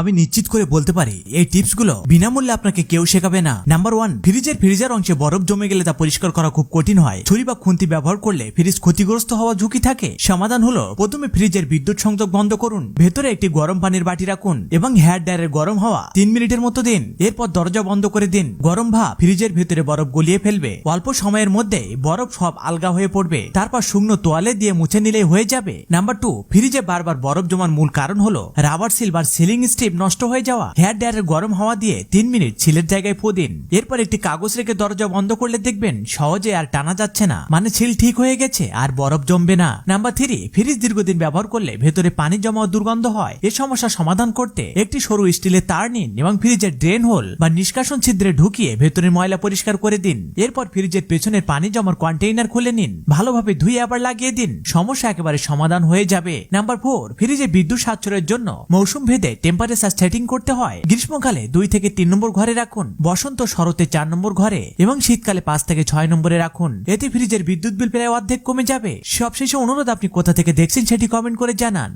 আমি নিশ্চিত করে বলতে পারি, এই টিপসগুলো বিনামূল্যে আপনাকে কেউ শেখাবে না। নাম্বার ওয়ান, ফ্রিজের ফ্রিজার অংশে বরফ জমে গেলে তা পরিষ্কার করা খুব কঠিন হয়। ছুরি বা খুন্তি ব্যবহার করলে ফ্রিজ ক্ষতিগ্রস্ত হওয়ার ঝুঁকি থাকে। সমাধান হলো, প্রথমে ফ্রিজের বিদ্যুৎ সংযোগ বন্ধ করুন। ভেতরে একটি গরম পানির বাটি রাখুন এবং হেয়ার ড্রায়ারের গরম হওয়া তিন মিনিটের মতো দিন। এরপর দরজা বন্ধ করে দিন। গরম ভাব ফ্রিজের ভেতরে বরফ গলিয়ে ফেলবে। অল্প সময়ের মধ্যে বরফ সব আলগা হয়ে পড়বে। তারপর শুকনো তোয়ালে দিয়ে মুছে নিলেই হয়ে যাবে। নাম্বার টু, ফ্রিজে বারবার বরফ জমার মূল কারণ হলো, রাবার সিল বা সিলিং স্ট্রিপ নষ্ট হয়ে যাওয়া, হেয়ার ড্রায়ারের গরম হাওয়া দিয়ে তিন মিনিট ছিলের জায়গায় ফো দিন। এরপর একটি কাগজ রেখে দরজা বন্ধ করলে দেখবেন সহজে আর টানা যাচ্ছে না। মানে ছিল ঠিক হয়ে গেছে, আর বরফ জমবে না। নাম্বার থ্রি, ফ্রিজ দীর্ঘদিন ব্যবহার করলে ভেতরে পানি জমা দুর্গন্ধ হয়। এ সমস্যা সমাধান করতে একটি সরু স্টিলের তার নিন এবং ফ্রিজের ড্রেন হোল বা নিষ্কাশন ছিদ্রে ঢুকিয়ে ভেতরের ময়লা পরিষ্কার করে দিন। এরপর ফ্রিজের পেছনের পানি জমার কন্টেইনার খুলে নিন। ভালোভাবে ধুয়ে আবার লাগিয়ে দিন। সমস্যা একেবারে সমাধান হয়ে যাবে। নাম্বার ফোর, ফ্রিজে বিদ্যুৎ সাশ্রয়ের জন্য মৌসুম ভেদে টেম্পারেচার সেটিং করতে হয়। গ্রীষ্মকালে দুই থেকে তিন নম্বর ঘরে রাখুন। বসন্ত শরতে চার নম্বর ঘরে এবং শীতকালে পাঁচ থেকে ছয় নম্বরে রাখুন। এতে ফ্রিজের বিদ্যুৎ বিল প্রায় অর্ধেক কমে যাবে। সবশেষে অনুরোধ আপনি কোথা থেকে দেখছেন সেটি কমেন্ট করে জানান।